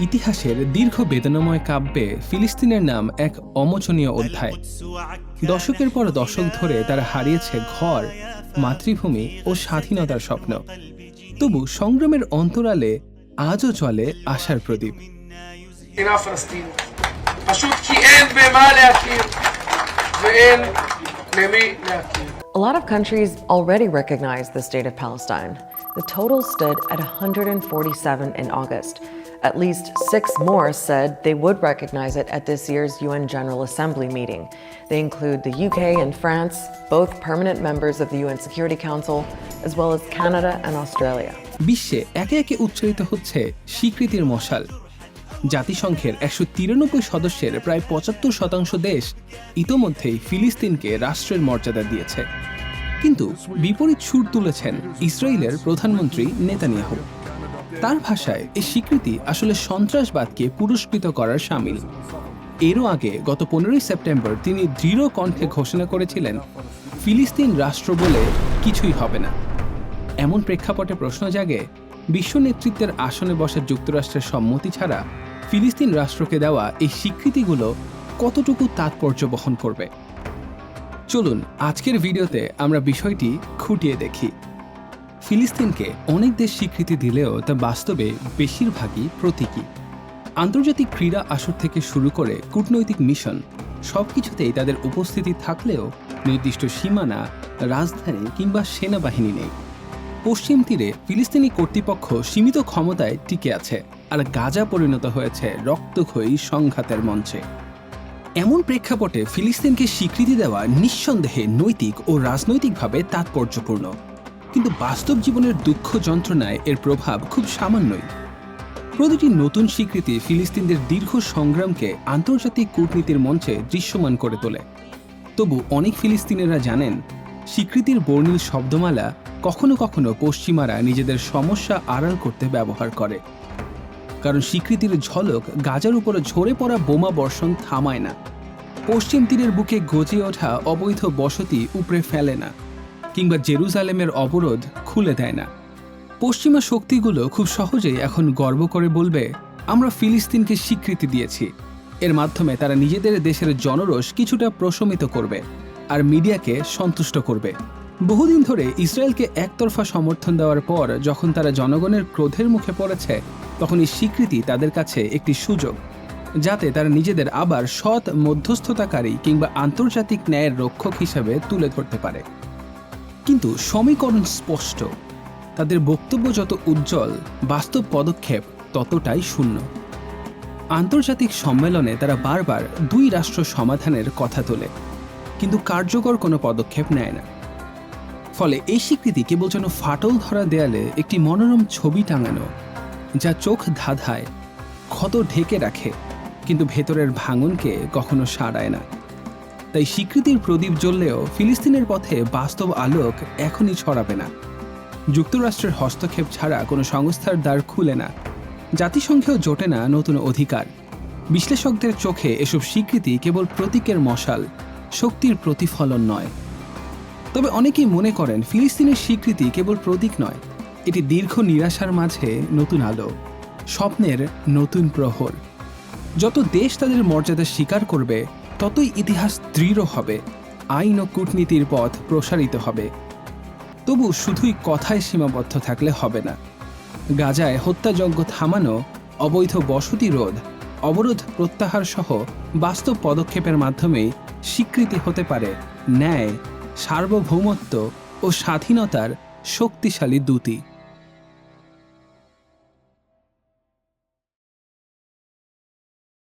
ইতিহাসের দীর্ঘ বেদনাময় কাব্যে ফিলিস্তিনের নাম এক অমোচনীয় অধ্যায়। দশকের পর দশক ধরে তারা হারিয়েছে ঘর মাতৃভূমি ও স্বাধীনতার স্বপ্ন। তবু সংগ্রামের অন্তরালে আজও চলে আশার প্রদীপ। A lot of countries already recognize the state of Palestine. The total stood at 147 in August. At least six more said they would recognize it at this year's UN General Assembly meeting. They include the UK and France, both permanent members of the UN Security Council, as well as Canada and Australia. বিশ্বে একে একে উচ্চারিত হচ্ছে স্বীকৃতির মশাল জাতিসংঘের একশো তিরানব্বই সদস্যের প্রায় পঁচাত্তর শতাংশ দেশ ইতোমধ্যেই ফিলিস্তিনকে রাষ্ট্রের মর্যাদা দিয়েছে কিন্তু বিপরীত সুর তুলেছেন ইসরায়েলের প্রধানমন্ত্রী নেতানিয়াহু তার ভাষায় এই স্বীকৃতি আসলে সন্ত্রাসবাদকে পুরস্কৃত করার সামিল। এরও আগে গত পনেরোই সেপ্টেম্বর তিনি দৃঢ় কণ্ঠে ঘোষণা করেছিলেন, ফিলিস্তিন রাষ্ট্র বলে কিছুই হবে না। এমন প্রেক্ষাপটে প্রশ্ন জাগে, বিশ্ব নেতৃত্বের আসনে বসা যুক্তরাষ্ট্রের সম্মতি ছাড়া ফিলিস্তিন রাষ্ট্রকে দেওয়া এই স্বীকৃতিগুলো কতটুকু তাৎপর্য বহন করবে? চলুন, আজকের ভিডিওতে আমরা বিষয়টি খুঁটিয়ে দেখি। ফিলিস্তিনকে অনেক দেশ স্বীকৃতি দিলেও তা বাস্তবে বেশিরভাগই প্রতীকী। আন্তর্জাতিক ক্রীড়া আসর থেকে শুরু করে কূটনৈতিক মিশন, সবকিছুতেই তাদের উপস্থিতি থাকলেও নির্দিষ্ট সীমানা রাজধানী কিংবা সেনাবাহিনী নেই। পশ্চিম তীরে ফিলিস্তিনি কর্তৃপক্ষ সীমিত ক্ষমতায় টিকে আছে আর গাজা পরিণত হয়েছে রক্তক্ষয়ী সংঘাতের মঞ্চে। এমন প্রেক্ষাপটে ফিলিস্তিনকে স্বীকৃতি দেওয়া নিঃসন্দেহে নৈতিক ও রাজনৈতিকভাবে তাৎপর্যপূর্ণ। কিন্তু বাস্তব জীবনের দুঃখ যন্ত্রণায় এর প্রভাব খুব সামান্যই। প্রতিটি নতুন স্বীকৃতি ফিলিস্তিনদের দীর্ঘ সংগ্রামকে আন্তর্জাতিক কূটনীতির মঞ্চে দৃশ্যমান করে তোলে। তবু অনেক ফিলিস্তিনিরা জানেন, স্বীকৃতির বর্ণিল শব্দমালা কখনো কখনো পশ্চিমারা নিজেদের সমস্যা আড়াল করতে ব্যবহার করে। কারণ স্বীকৃতির ঝলক গাজার উপরে ঝরে পড়া বোমা বর্ষণ থামায় না। পশ্চিম তীরের বুকে গজে ওঠা অবৈধ বসতি উপড়ে ফেলে না। কিংবা জেরুজালেমের অবরোধ খুলে দেয় না। পশ্চিমা শক্তিগুলো খুব সহজেই এখন গর্ব করে বলবে, আমরা ফিলিস্তিনকে স্বীকৃতি দিয়েছি। এর মাধ্যমে তারা নিজেদের দেশের জনরোষ কিছুটা প্রশমিত করবে আর মিডিয়াকে সন্তুষ্ট করবে। বহুদিন ধরে ইসরায়েলকে একতরফা সমর্থন দেওয়ার পর যখন তারা জনগণের ক্রোধের মুখে পড়েছে তখন এই স্বীকৃতি তাদের কাছে একটি সুযোগ, যাতে তারা নিজেদের আবার সৎ মধ্যস্থতাকারী কিংবা আন্তর্জাতিক ন্যায়ের রক্ষক হিসেবে তুলে ধরতে পারে। কিন্তু সমীকরণ স্পষ্ট। তাদের বক্তব্য যত উজ্জ্বল, বাস্তব পদক্ষেপ ততটাই শূন্য। আন্তর্জাতিক সম্মেলনে তারা বারবার দুই রাষ্ট্র সমাধানের কথা তোলে, কিন্তু কার্যকর কোনো পদক্ষেপ নেয় না। ফলে এই স্বীকৃতি কেবল যেন ফাটল ধরা দেয়ালে একটি মনোরম ছবি টাঙানো, যা চোখ ধাঁধায়, ক্ষত ঢেকে রাখে, কিন্তু ভেতরের ভাঙনকে কখনো সারায় না। তাই স্বীকৃতির প্রদীপ জ্বললেও ফিলিস্তিনের পথে বাস্তব আলোক এখনই ছড়াবে না। যুক্তরাষ্ট্রের হস্তক্ষেপ ছাড়া কোনো সংস্থার দ্বার খুলে না। জাতিসংঘেও জোটে না নতুন অধিকার। বিশ্লেষকদের চোখে এসব স্বীকৃতি কেবল প্রতীকের মশাল, শক্তির প্রতিফলন নয়। তবে অনেকেই মনে করেন ফিলিস্তিনের স্বীকৃতি কেবল প্রতীক নয়, এটি দীর্ঘ নিরাশার মাঝে নতুন আলো, স্বপ্নের নতুন প্রহর। যত দেশ তাদের মর্যাদা স্বীকার করবে ততই ইতিহাস দৃঢ় হবে, আইন ও কূটনীতির পথ প্রসারিত হবে। তবু শুধুই কথায় সীমাবদ্ধ থাকলে হবে না। গাজায় হত্যাযজ্ঞ থামানো, অবৈধ বসতি রোধ, অবরোধ প্রত্যাহার সহ বাস্তব পদক্ষেপের মাধ্যমেই স্বীকৃতি হতে পারে ন্যায়, সার্বভৌমত্ব ও স্বাধীনতার শক্তিশালী দূতি।